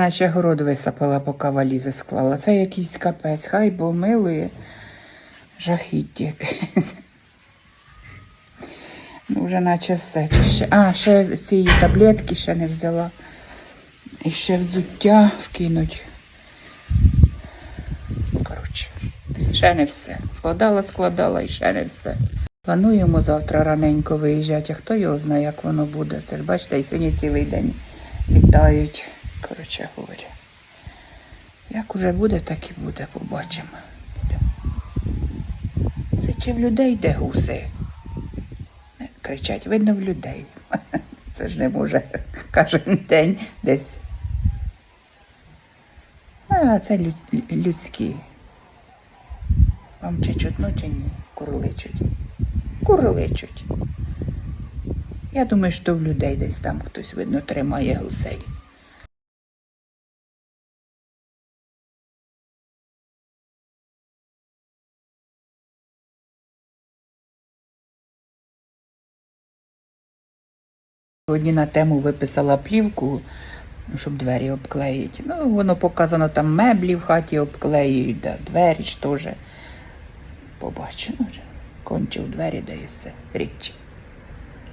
Наче город висапала, поки валізи склала. Це якийсь капець, хай бо милує жахіття якесь. Ну, вже наче все. Чи ще... А, ще ці таблетки ще не взяла. І ще взуття вкинуть. Коротше, ще не все. Складала, складала і ще не все. Плануємо завтра раненько виїжджати, а хто його знає, як воно буде. Це ж бачите, і сьогодні цілий день літають. Коротше говоря. Як уже буде, так і буде, побачимо. Це чи в людей де гуси? Кричать, видно в людей. Це ж не може кожен день десь. А це лю- людські. Вам чи чутно, чи ні? Курличуть. Курличуть. Я думаю, що в людей десь там хтось, видно, тримає гусей. Сьогодні на тему виписала плівку, щоб двері обклеїти. Ну, воно показано там меблі в хаті обклеюють, да, двері ж теж. Побачу, вже кончив двері, да і все, рідче.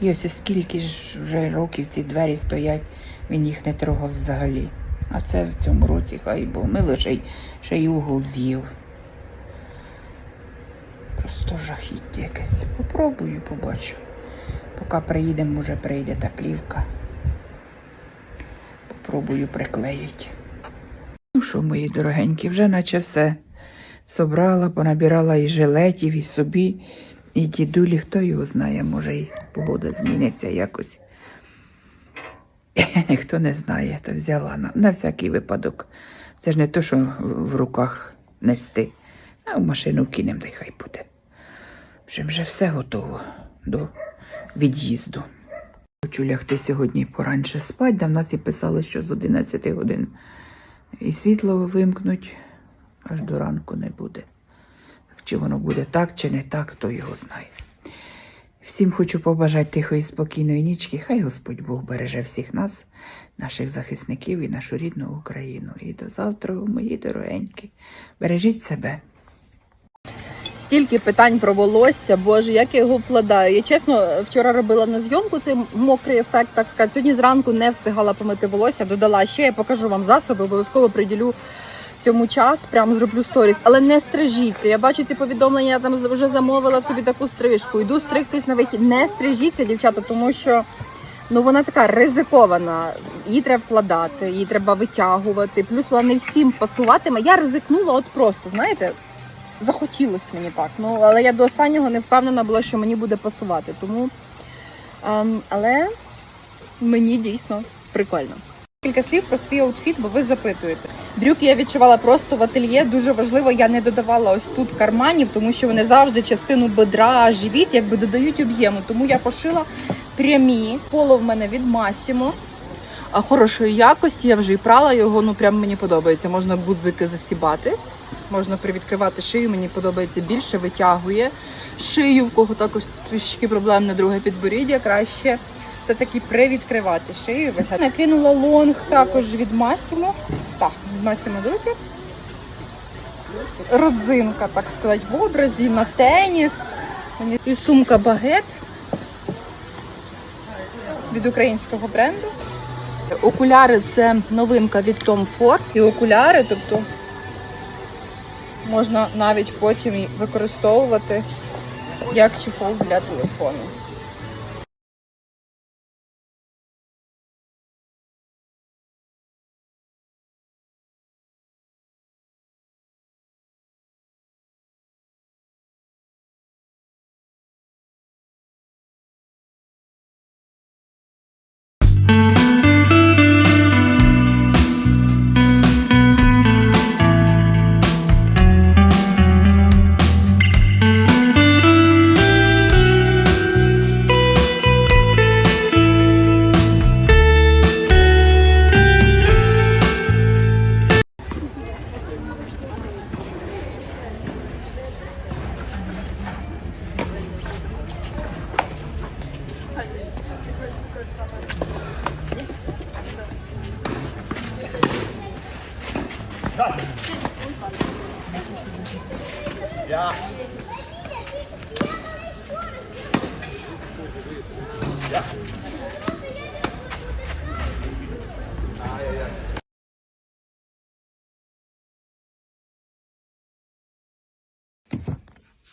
І ось скільки ж вже років ці двері стоять, він їх не трогав взагалі. А це в цьому році хай був мило, ще й, ще й угол з'їв. Просто жахіття якесь. Попробую, побачу. Поки приїдемо, може прийде та плівка. Попробую приклеїти. Ну що, мої дорогенькі, вже наче все собрала, понабирала і жилетів, і собі, і дідулі, хто його знає, може і погода зміниться якось. Хто не знає, то взяла на, на всякий випадок. Це ж не то, що в руках нести, а в машину кинемо, та й хай буде. Вже вже все готово до від'їзду. Хочу лягти сьогодні поранше спать, да в нас і писали, що з 11 годин і світло вимкнуть, аж до ранку не буде. Чи воно буде так, чи не так, хто його знає. Всім хочу побажати тихої, спокійної нічки. Хай Господь Бог береже всіх нас, наших захисників і нашу рідну Україну. І до завтра, мої дорогенькі. Бережіть себе. Стільки питань про волосся, боже, як я його вкладаю. Я чесно вчора робила на зйомку цей мокрий ефект, так сказати. Сьогодні зранку не встигала помити волосся, додала ще. Я покажу вам засоби, обов'язково приділю цьому час, прямо зроблю сторіс. Але не стрижіться. Я бачу ці повідомлення, я там вже замовила собі таку стрижку. Йду стригтись на вихід. Не стрижіться, дівчата, тому що. Ну, вона така ризикована. Її треба вкладати, її треба витягувати. Плюс вона не всім пасуватиме. Я ризикнула, от просто, знаєте, захотілося мені так. Ну, але я до останнього не впевнена була, що мені буде пасувати. Тому, ем, але мені дійсно прикольно. Кілька слів про свій аутфіт, бо ви запитуєте. Брюки я відчувала просто в ательє. Дуже важливо, я не додавала ось тут карманів, тому що вони завжди частину бедра, живіт якби додають об'єму. Тому я пошила прямі. Поло в мене від Massimo. Хорошої якості, я вже і прала його, ну прям мені подобається. Можна гудзики застібати, можна привідкривати шию, мені подобається більше, витягує шию, в кого також трішки проблемне друге підборіддя, краще все-таки привідкривати шию. Накинула лонг також від Massimo. Так, від Massimo Dutti. Родзинка, так сказати, в образі, на теніс. І сумка багет від українського бренду. Окуляри це новинка від Tom Ford. І окуляри, тобто можна навіть потім використовувати як чехол для телефону.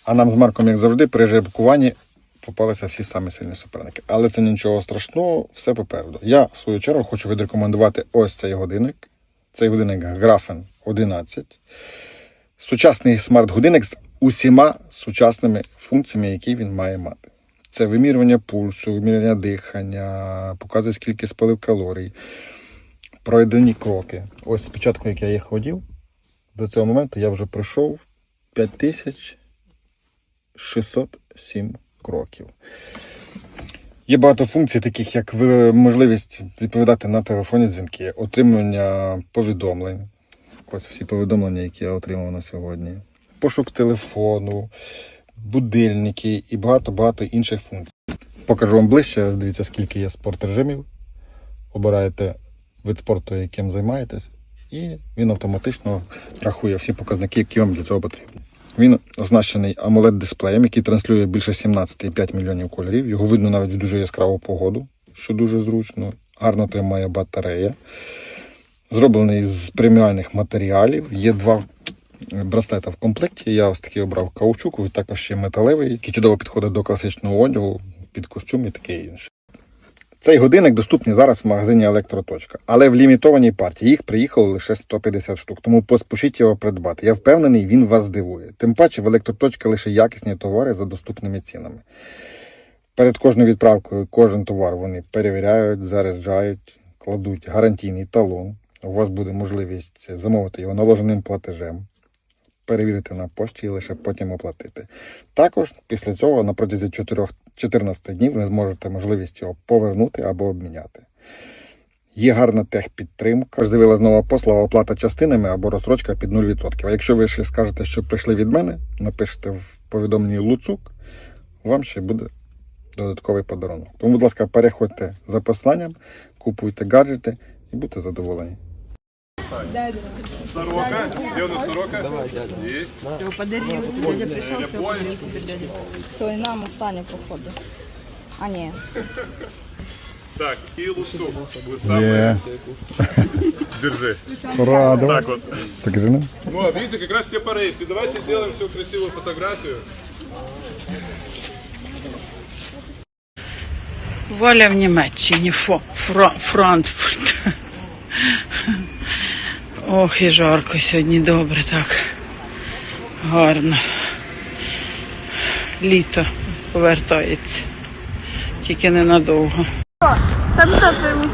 А нам з Марком, як завжди, при жеребкуванні попалися всі самі сильні суперники. Але це нічого страшного, все попереду. Я, в свою чергу, хочу відрекомендувати ось цей годинник. Цей годинник Grafen 11. Сучасний смарт-годинник з усіма сучасними функціями, які він має мати. Це вимірювання пульсу, вимірювання дихання, показує, скільки спалив калорій, пройдені кроки. Ось спочатку, як я їх ходів, до цього моменту я вже пройшов 5000 607 кроків. Є багато функцій, таких як можливість відповідати на телефонні дзвінки, отримання повідомлень. Ось всі повідомлення, які я отримав на сьогодні. Пошук телефону, будильники і багато-багато інших функцій. Покажу вам ближче, дивіться, скільки є спорт-режимів. Обираєте вид спорту, яким займаєтесь, і він автоматично рахує всі показники, які вам для цього потрібні. Він оснащений amoled дисплеєм, який транслює більше 17,5 мільйонів кольорів. Його видно навіть в дуже яскраву погоду, що дуже зручно. Гарно тримає батарея. Зроблений з преміальних матеріалів. Є два браслета в комплекті. Я ось такий обрав каучуковий, також ще металевий, який чудово підходить до класичного одягу, під костюм і таке інше. Цей годинник доступний зараз в магазині Електроточка, але в лімітованій партії їх приїхало лише 150 штук, тому поспішіть його придбати. Я впевнений, він вас здивує. Тим паче в Електроточка лише якісні товари за доступними цінами. Перед кожною відправкою кожен товар вони перевіряють, заряджають, кладуть гарантійний талон. У вас буде можливість замовити його наложеним платежем, перевірити на пошті і лише потім оплатити. Також після цього на протязі 14 днів ви зможете можливість його повернути або обміняти. Є гарна техпідтримка. З'явилась нова послуга оплата частинами або розстрочка під 0%. А якщо ви ще скажете, що прийшли від мене, напишете в повідомленні Луцук, вам ще буде додатковий подарунок. Тому, будь ласка, переходьте за посланням, купуйте гаджети і будьте задоволені. Сорока. Где у нас сорока? Давай, дядя. Есть. Подарил, дядя пришел, все подарил тебе дядя. То і нам останнє походу. А ні. Так, и луцу. Вы самые. Держи. Ура, давай. Так вот. Покажи нам. Ну, а видите, как раз все пары есть. И давайте сделаем всю красивую фотографию. Валя в Німеччині, Фо, Фра, Франкфурт. Ох, і жарко сьогодні добре так. Гарно. Літо повертається. Тільки ненадовго. Там що твоєму?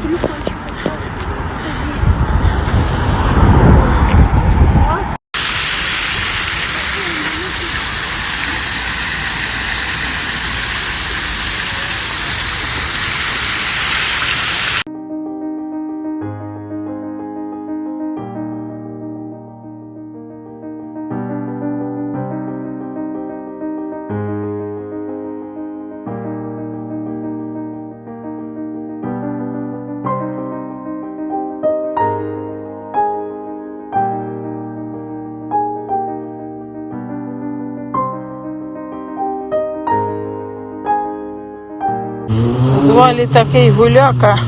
Звалі такий гуляка.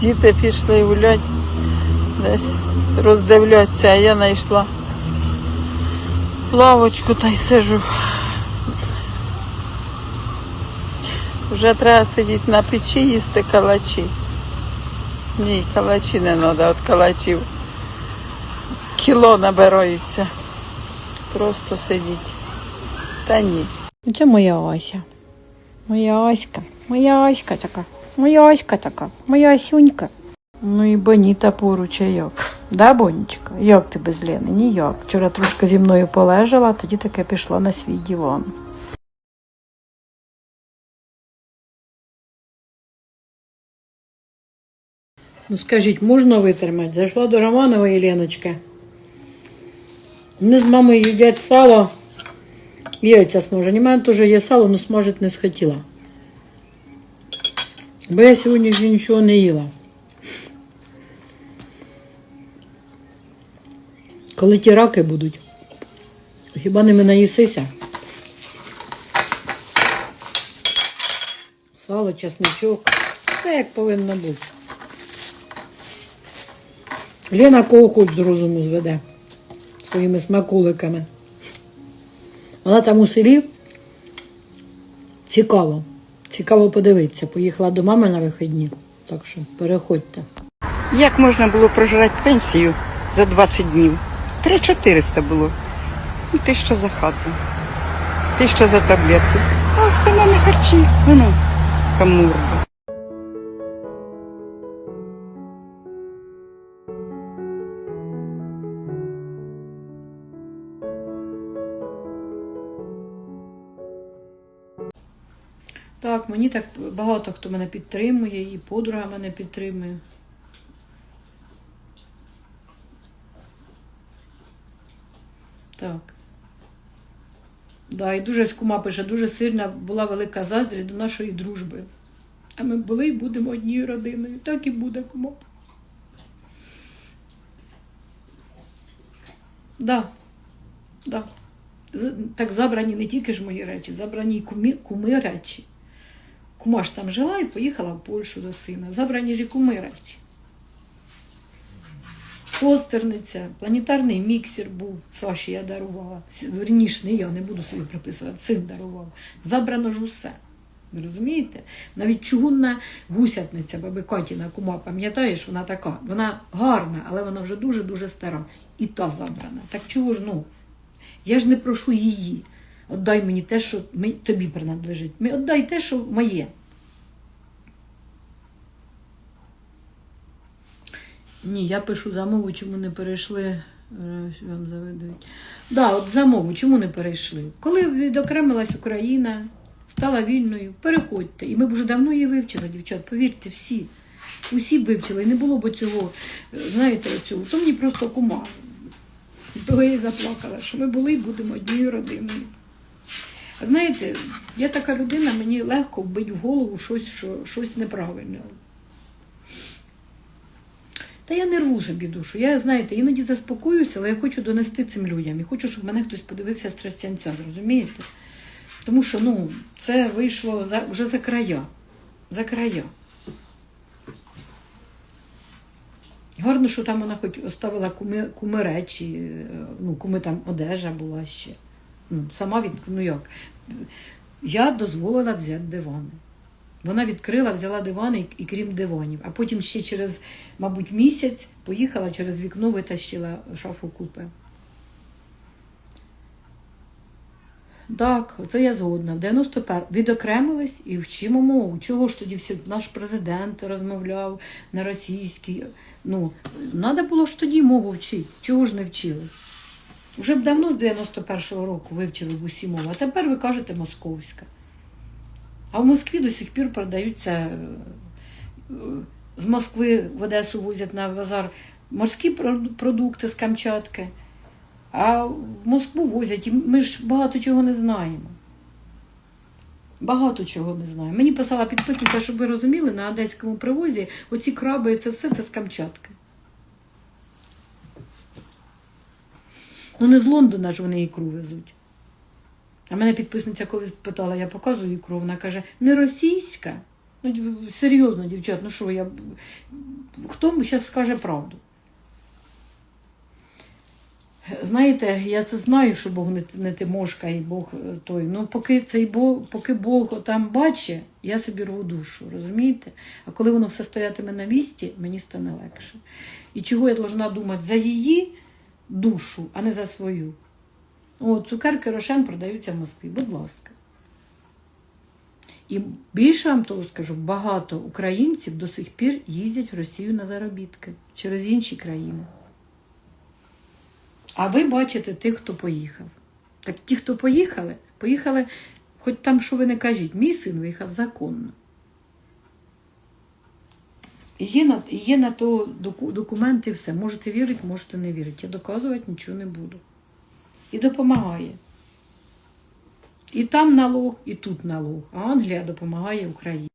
Діти пішли гуляти, десь роздивляться, а я знайшла лавочку та й сижу. Вже треба сидіти на печі, їсти калачі. Ні, калачі не треба, от калачів кіло набираються. Просто сидіть. Та ні. Це моя Ася. Моя Аська. Моя Аська така. Моя Аська така. Моя Асюнька. Ну і Боніта поруч, а як? Да, Бонічка? Як ти без Лени? Ніяк. Вчора трошки зі мною полежала, тоді таке пішла на свій диван. Ну скажіть, можна витримати? Зайшла до Романової Леночки. Вони з мамою їдять сало. Яйця смажені. У мене теж є сало, але смажити не схотіла. Бо я сьогодні вже нічого не їла. Коли ті раки будуть, хіба ними наїсися? Сало, чесничок. Все як повинно бути. Лена кого хоч з розуму зведе своїми смаколиками. Вона там у селі цікаво. Цікаво подивитися. Поїхала до мами на вихідні. Так що переходьте. Як можна було прожирати пенсію за 20 днів? 3-400 було. Ну, тисяча за хату, тисяча за таблетки. А остальне не харчі. Воно, камурда. Так, мені так багато хто мене підтримує, і подруга мене підтримує. Так. Да, і дуже кума пише, дуже сильна була велика заздрість до нашої дружби. А ми були і будемо однією родиною. Так і буде, кума. Да. Да. Так забрані не тільки ж мої речі, забрані й кумі, куми речі. Кума ж там жила і поїхала в Польщу до сина. Забрані ж і. Постерниця, планетарний міксер був, Саші я дарувала. Верніше, не я не буду собі приписувати, син дарував. Забрано ж усе. Ви розумієте? Навіть чугунна гусятниця, баби Катіна кума, пам'ятаєш, вона така, вона гарна, але вона вже дуже-дуже стара. І та забрана. Так чого ж, ну? Я ж не прошу її. Отдай мені те, що тобі принадлежить. Ми- Отдай те, що моє. Ні, я пишу замову, чому не перейшли. е, Вам завидують. Да, от замову, чому не перейшли? Коли відокремилась Україна, стала вільною, переходьте. І ми б вже давно її вивчили, дівчат, повірте, всі. Усі б вивчили. І не було б цього, е, знаєте, цього. То мені просто кума. Того я і заплакала, що ми були і будемо однією родиною. Знаєте, я така людина, мені легко вбить в голову щось, що, щось неправильне. Та я не рву собі душу. Я, знаєте, іноді заспокоююся, але я хочу донести цим людям. І хочу, щоб мене хтось подивився з тростянця, зрозумієте? Тому що ну, це вийшло за, вже за края. За края. Гарно, що там вона хоч оставила куми, куми речі, е, ну, куми там одежа була ще. Ну, сама від, ну як. Я дозволила взяти дивани. Вона відкрила, взяла дивани, і, крім диванів. А потім ще через, мабуть, місяць поїхала через вікно, витащила шафу купе. Так, це я згодна. В 91 відокремились і вчимо мову. Чого ж тоді всі наш президент розмовляв на російській? Ну, треба було ж тоді мову вчити. Чого ж не вчили? Вже б давно з 91-го року вивчили в усі мови, а тепер ви кажете московська. А в Москві до сих пір продаються е, з Москви в Одесу возять на базар морські продукти з Камчатки, а в Москву возять, і ми ж багато чого не знаємо. Багато чого не знаємо. Мені писала підписниця, щоб ви розуміли, на одеському привозі оці краби, це все це з Камчатки. Ну не з Лондона ж вони ікру везуть. А мене підписниця колись питала, я показую ікру, вона каже, не російська. Ну, серйозно, дівчат, ну що я. Хто зараз скаже правду? Знаєте, я це знаю, що Бог не, не Тимошка і Бог е, той. Ну, поки цей Бог, поки Бог там бачить, я собі рву душу, розумієте? А коли воно все стоятиме на місці, мені стане легше. І чого я должна думати за її душу, а не за свою? О, цукерки Рошен продаються в Москві, будь ласка. І більше вам того скажу, багато українців до сих пір їздять в Росію на заробітки через інші країни. А ви бачите тих, хто поїхав. Так ті, хто поїхали, поїхали, хоч там що ви не кажіть, мій син виїхав законно. Є на, є на то документи все. Можете вірити, можете не вірити. Я доказувати нічого не буду. І допомагає. І там налог, і тут налог. А Англія допомагає Україні.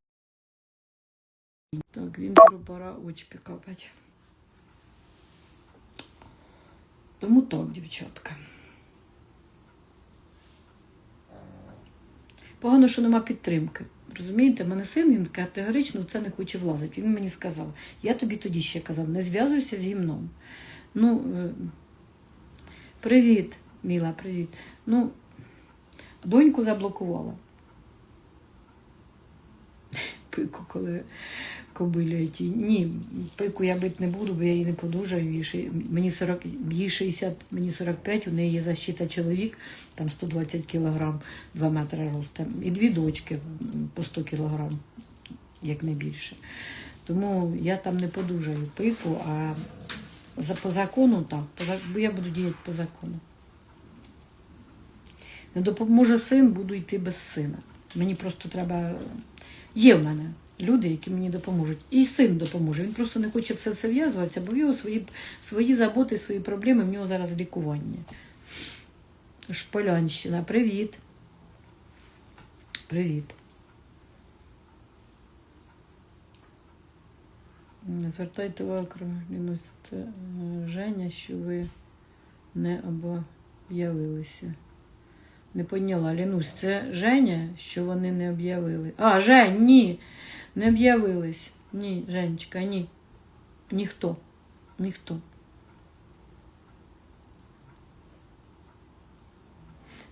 Так, Вінтеру пора очки капать. Тому так, дівчатка. Погано, що нема підтримки. Розумієте, мене син він категорично в це не хоче влазити. Він мені сказав, я тобі тоді ще казав, не зв'язуйся з гімном. Ну, е, привіт, міла, привіт. Ну, доньку заблокувала. Пику, коли кобилі ті. Ні, пику я бити не буду, бо я її не подужаю. Мені 40, їй 60, мені 45, у неї є защита чоловік, там 120 кілограм, 2 метри росту. І дві дочки по 100 кілограм, як не більше. Тому я там не подужаю пику, а за, по закону так, по, бо я буду діяти по закону. Не допоможе син, буду йти без сина. Мені просто треба. Є в мене люди, які мені допоможуть. І син допоможе. Він просто не хоче все все в'язуватися, бо в нього свої, свої заботи, свої проблеми, в нього зараз лікування. Шполянщина, привіт. Привіт. Звертайте увагу, це е, Женя, що ви не об'явилися. Не поняла, Лінусь, це Женя, що вони не об'явили. А, Жень, ні, не об'явились. Ні, Женечка, ні. Ніхто. Ніхто.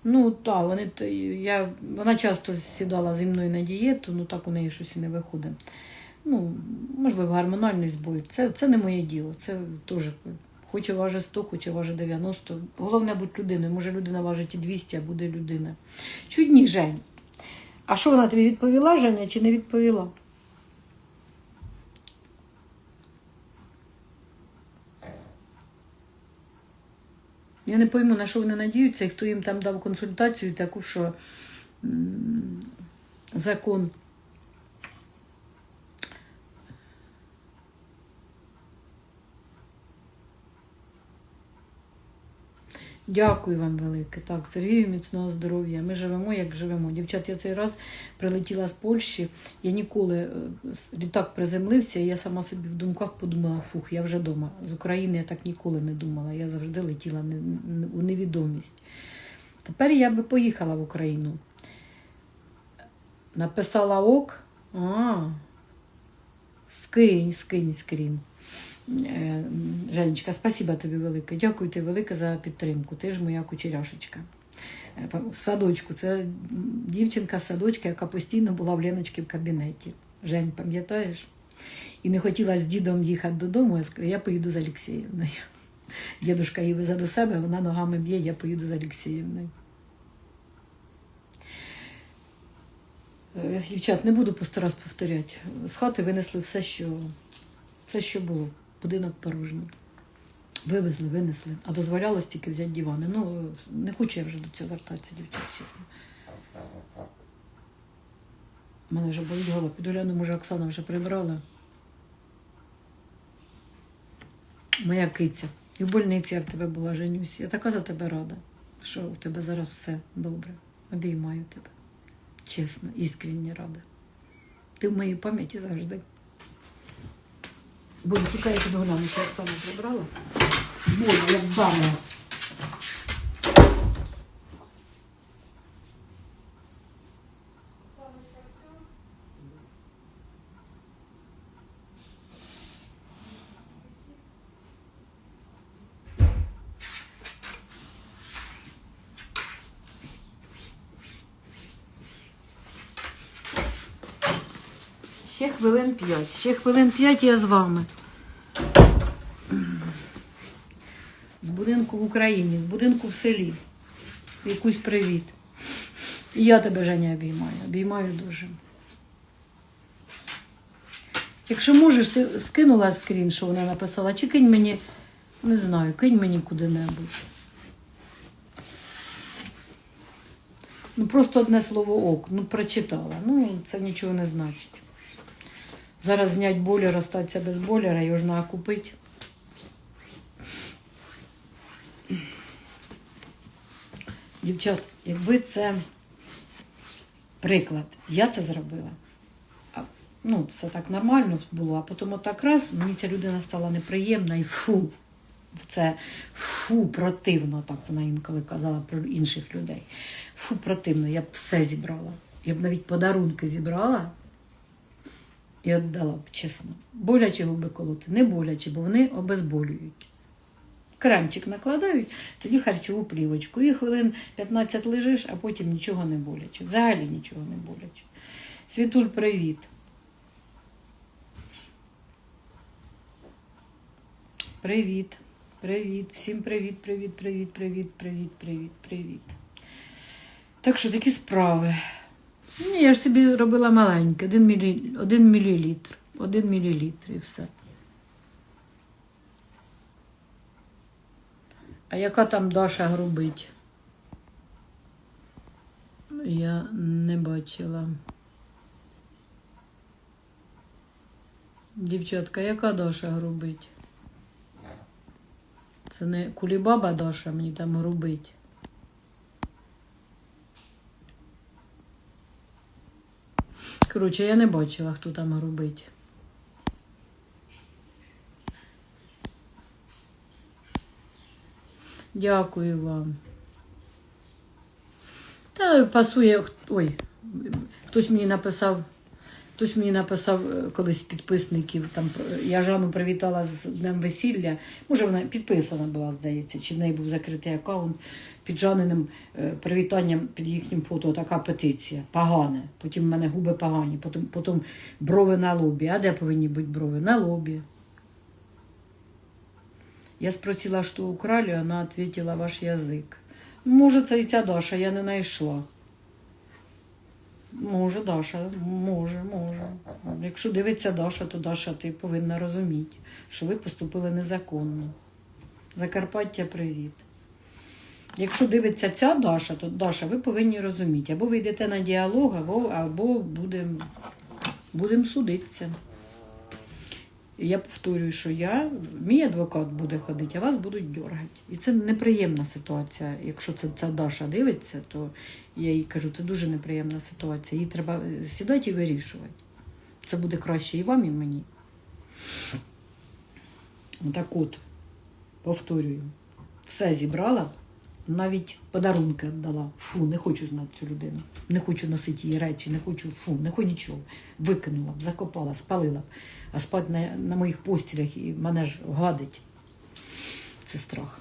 Ну, так, вони то- я, вона часто сідала зі мною на дієту, ну так у неї щось і не виходить. Ну, можливо, гормональний збой. Це, це не моє діло. Це теж хоче важить 100, хоче важить 90. Головне бути людиною. Може людина важить і 200, а буде людина. Чудні, Жень. А що вона тобі відповіла, Женя, чи не відповіла? Я не пойму, на що вони надіються, і хто їм там дав консультацію таку, що закон Дякую вам велике. Так, Сергію, міцного здоров'я. Ми живемо, як живемо. Дівчат, я цей раз прилетіла з Польщі. Я ніколи е, літак приземлився, і я сама собі в думках подумала, фух, я вже вдома. З України я так ніколи не думала. Я завжди летіла у невідомість. Тепер я би поїхала в Україну. Написала ок. А, скинь, скинь скрін. Е, Женечка, спасибо тобі велике. Дякую тобі велике за підтримку. Ти ж моя кучеряшечка. Е, садочку. Це дівчинка з садочка, яка постійно була в Леночки в кабінеті. Жень, пам'ятаєш? І не хотіла з дідом їхати додому. Я сказала, я поїду з Олексіївною. Дідушка її везе до себе, вона ногами б'є, я поїду з Олексіївною. Е, Дівчат, не буду по раз повторяти. З хати винесли все, що, все, що було. Будинок порожній. Вивезли, винесли. А дозволялось тільки взяти дивани. Ну, не хочу я вже до цього вертатися, дівчат, чесно. У мене вже болить голова. Піду гляну, може, Оксана вже прибрала. Моя киця. І в больниці я в тебе була, Женюсь. Я така за тебе рада, що в тебе зараз все добре. Обіймаю тебе. Чесно, іскренне рада. Ти в моїй пам'яті завжди. Бо тікає я піду гляну, що Оксана забрала. Боже, як дам вас. Ще хвилин п'ять. Ще хвилин п'ять я з вами. З будинку в Україні, з будинку в селі. Якусь привіт. І я тебе, Женя, обіймаю. Обіймаю дуже. Якщо можеш, ти скинула скрін, що вона написала, чи кинь мені, не знаю, кинь мені куди-небудь. Ну, просто одне слово ок, ну прочитала. Ну, це нічого не значить. Зараз знять бойлер, остатися без бойлера, його ж треба купити. Дівчат, якби це приклад, я це зробила. Ну, це так нормально було, а потім отак раз, мені ця людина стала неприємна і фу. Це фу, противно, так вона інколи казала про інших людей. Фу, противно, я б все зібрала. Я б навіть подарунки зібрала і віддала б, чесно. Боляче губи колоти, не боляче, бо вони обезболюють. Кремчик накладають, тоді харчову плівочку. І хвилин 15 лежиш, а потім нічого не боляче. Взагалі нічого не боляче. Світуль, привіт. Привіт, привіт, всім привіт, привіт, привіт, привіт, привіт, привіт, привіт. Так що такі справи. Ні, я ж собі робила маленьке, один, мілі... один мілілітр. Один мілілітр і все. А яка там Даша грубить? Я не бачила. Дівчатка, яка Даша грубить? Це не кулібаба Даша мені там грубить. Коротше, я не бачила, хто там робить. Дякую вам. Та пасує. Ой, хтось мені написав. Хтось мені написав е, колись підписників, там я Жанну привітала з днем весілля. Може, вона підписана була, здається, чи в неї був закритий аккаунт під Жаниним е, привітанням під їхнім фото така петиція. Погане. Потім в мене губи погані, потім, потім брови на лобі. А де повинні бути брови? На лобі. Я спросила, що украли, вона відповіла ваш язик. Може, це і ця Даша, я не знайшла. Може, Даша, може, може. Якщо дивиться Даша, то Даша, ти повинна розуміти, що ви поступили незаконно. Закарпаття, привіт. Якщо дивиться ця Даша, то Даша, ви повинні розуміти, або ви йдете на діалог, або, або будемо будем судитися. Я повторюю, що я, мій адвокат буде ходити, а вас будуть дергати. І це неприємна ситуація. Якщо це ця Даша дивиться, то я їй кажу, це дуже неприємна ситуація. Їй треба е, сідати і вирішувати. Це буде краще і вам, і мені. Так от, повторюю, все зібрала, навіть подарунки віддала. Фу, не хочу знати цю людину. Не хочу носити її речі, не хочу, фу, не хочу нічого. Викинула б, закопала, спалила б. А спати на, на моїх постілях і мене ж гадить. Це страх.